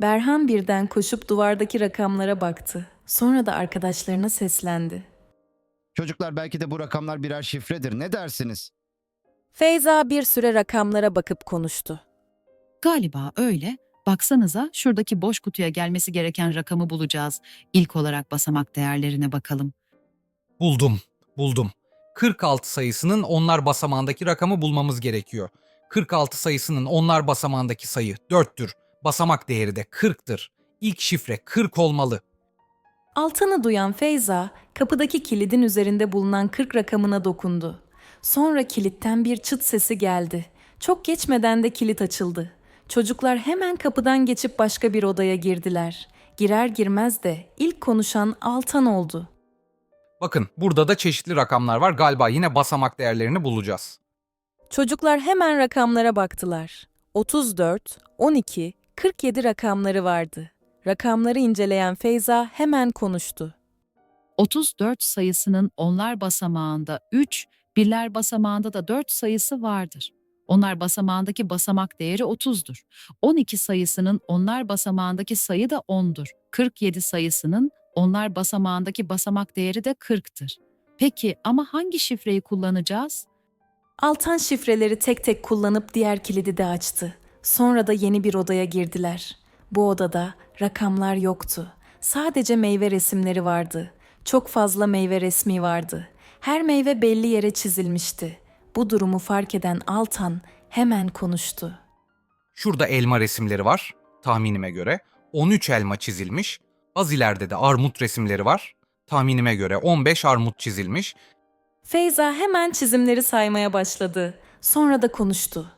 Berhan birden koşup duvardaki rakamlara baktı. Sonra da arkadaşlarına seslendi. Çocuklar belki de bu rakamlar birer şifredir. Ne dersiniz? Feyza bir süre rakamlara bakıp konuştu. Galiba öyle. Baksanıza şuradaki boş kutuya gelmesi gereken rakamı bulacağız. İlk olarak basamak değerlerine bakalım. Buldum, buldum. 46 sayısının onlar basamağındaki rakamı bulmamız gerekiyor. 46 sayısının onlar basamağındaki sayı 4'tür. Basamak değeri de 40'tır. İlk şifre 40 olmalı. Altan'ı duyan Feyza, kapıdaki kilidin üzerinde bulunan 40 rakamına dokundu. Sonra kilitten bir çıt sesi geldi. Çok geçmeden de kilit açıldı. Çocuklar hemen kapıdan geçip başka bir odaya girdiler. Girer girmez de ilk konuşan Altan oldu. Bakın burada da çeşitli rakamlar var. Galiba yine basamak değerlerini bulacağız. Çocuklar hemen rakamlara baktılar. 34, 12, 47 rakamları vardı. Rakamları inceleyen Feyza hemen konuştu. 34 sayısının onlar basamağında 3, birler basamağında da 4 sayısı vardır. Onlar basamağındaki basamak değeri 30'dur. 12 sayısının onlar basamağındaki sayı da 10'dur. 47 sayısının onlar basamağındaki basamak değeri de 40'tır. Peki ama hangi şifreyi kullanacağız? Altan şifreleri tek tek kullanıp diğer kilidi de açtı. Sonra da yeni bir odaya girdiler. Bu odada rakamlar yoktu. Sadece meyve resimleri vardı. Çok fazla meyve resmi vardı. Her meyve belli yere çizilmişti. Bu durumu fark eden Altan hemen konuştu. Şurada elma resimleri var tahminime göre. 13 elma çizilmiş. Az ileride de armut resimleri var. Tahminime göre 15 armut çizilmiş. Feyza hemen çizimleri saymaya başladı. Sonra da konuştu.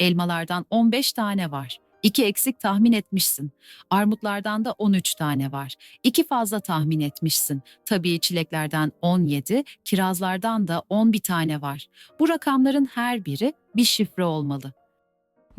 Elmalardan 15 tane var. 2 eksik tahmin etmişsin. Armutlardan da 13 tane var. 2 fazla tahmin etmişsin. Tabii çileklerden 17, kirazlardan da 11 tane var. Bu rakamların her biri bir şifre olmalı.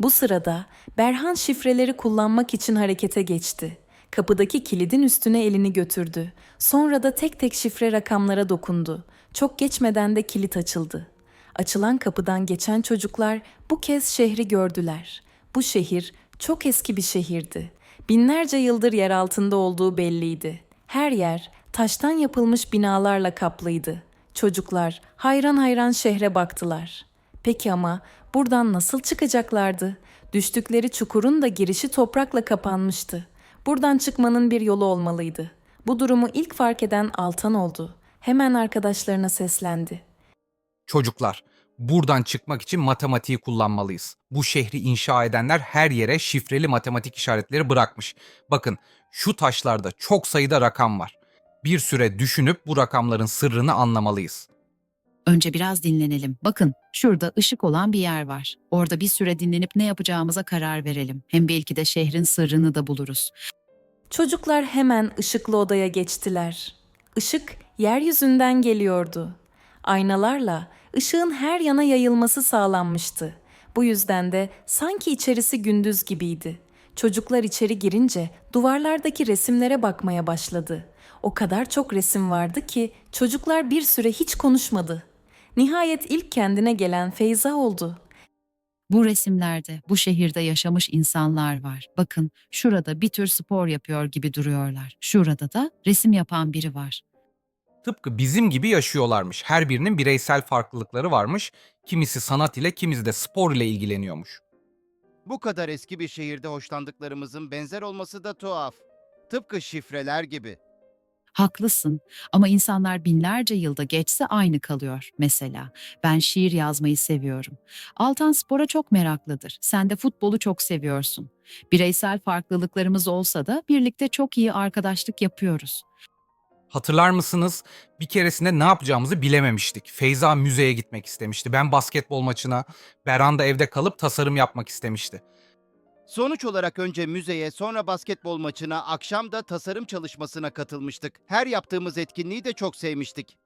Bu sırada Berhan şifreleri kullanmak için harekete geçti. Kapıdaki kilidin üstüne elini götürdü. Sonra da tek tek şifre rakamlara dokundu. Çok geçmeden de kilit açıldı. Açılan kapıdan geçen çocuklar bu kez şehri gördüler. Bu şehir çok eski bir şehirdi. Binlerce yıldır yer altında olduğu belliydi. Her yer taştan yapılmış binalarla kaplıydı. Çocuklar hayran hayran şehre baktılar. Peki ama buradan nasıl çıkacaklardı? Düştükleri çukurun da girişi toprakla kapanmıştı. Buradan çıkmanın bir yolu olmalıydı. Bu durumu ilk fark eden Altan oldu. Hemen arkadaşlarına seslendi. Çocuklar, buradan çıkmak için matematiği kullanmalıyız. Bu şehri inşa edenler her yere şifreli matematik işaretleri bırakmış. Bakın, şu taşlarda çok sayıda rakam var. Bir süre düşünüp bu rakamların sırrını anlamalıyız. Önce biraz dinlenelim. Bakın, şurada ışık olan bir yer var. Orada bir süre dinlenip ne yapacağımıza karar verelim. Hem belki de şehrin sırrını da buluruz. Çocuklar hemen ışıklı odaya geçtiler. Işık yeryüzünden geliyordu. Aynalarla ışığın her yana yayılması sağlanmıştı. Bu yüzden de sanki içerisi gündüz gibiydi. Çocuklar içeri girince duvarlardaki resimlere bakmaya başladı. O kadar çok resim vardı ki çocuklar bir süre hiç konuşmadı. Nihayet ilk kendine gelen Feyza oldu. Bu resimlerde bu şehirde yaşamış insanlar var. Bakın şurada bir tür spor yapıyor gibi duruyorlar. Şurada da resim yapan biri var. Tıpkı bizim gibi yaşıyorlarmış. Her birinin bireysel farklılıkları varmış. Kimisi sanat ile, kimisi de spor ile ilgileniyormuş. Bu kadar eski bir şehirde hoşlandıklarımızın benzer olması da tuhaf. Tıpkı şifreler gibi. Haklısın ama insanlar binlerce yılda geçse aynı kalıyor. Mesela ben şiir yazmayı seviyorum. Altan spora çok meraklıdır. Sen de futbolu çok seviyorsun. Bireysel farklılıklarımız olsa da birlikte çok iyi arkadaşlık yapıyoruz. Hatırlar mısınız? Bir keresinde ne yapacağımızı bilememiştik. Feyza müzeye gitmek istemişti. Ben basketbol maçına, Beran da evde kalıp tasarım yapmak istemişti. Sonuç olarak önce müzeye, sonra basketbol maçına, akşam da tasarım çalışmasına katılmıştık. Her yaptığımız etkinliği de çok sevmiştik.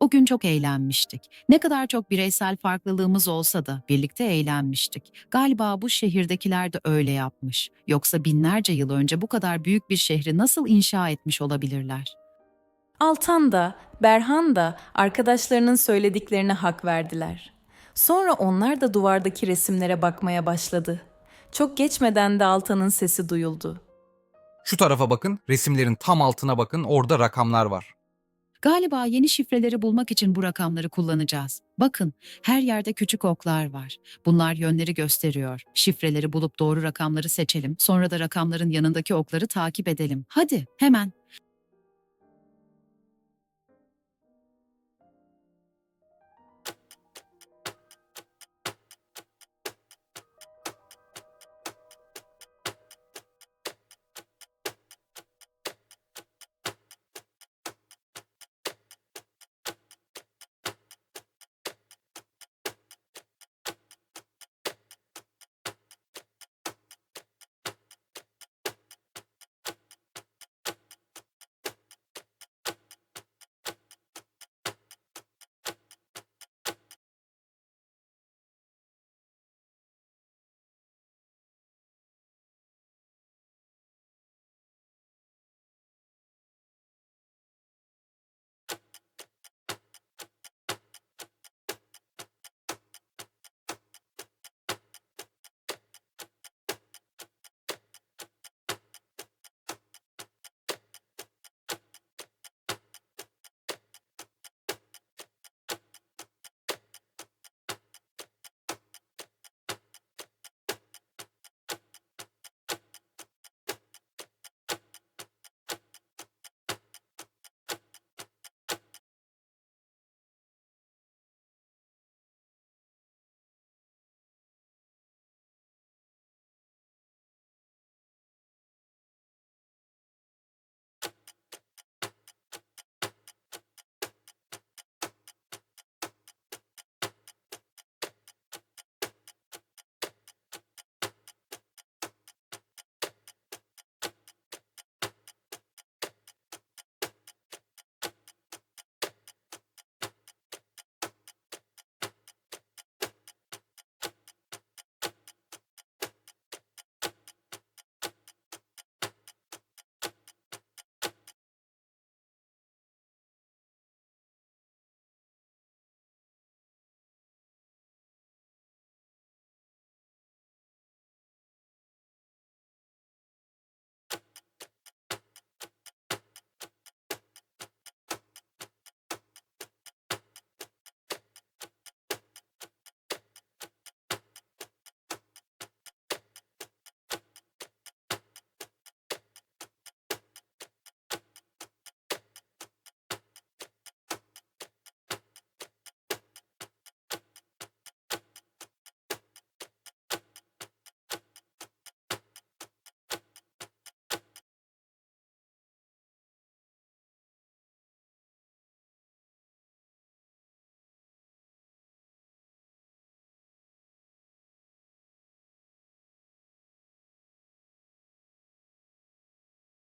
O gün çok eğlenmiştik. Ne kadar çok bireysel farklılığımız olsa da birlikte eğlenmiştik. Galiba bu şehirdekiler de öyle yapmış. Yoksa binlerce yıl önce bu kadar büyük bir şehri nasıl inşa etmiş olabilirler? Altan da, Berhan da arkadaşlarının söylediklerine hak verdiler. Sonra onlar da duvardaki resimlere bakmaya başladı. Çok geçmeden de Altan'ın sesi duyuldu. Şu tarafa bakın, resimlerin tam altına bakın, orada rakamlar var. Galiba yeni şifreleri bulmak için bu rakamları kullanacağız. Bakın, her yerde küçük oklar var. Bunlar yönleri gösteriyor. Şifreleri bulup doğru rakamları seçelim. Sonra da rakamların yanındaki okları takip edelim. Hadi, hemen.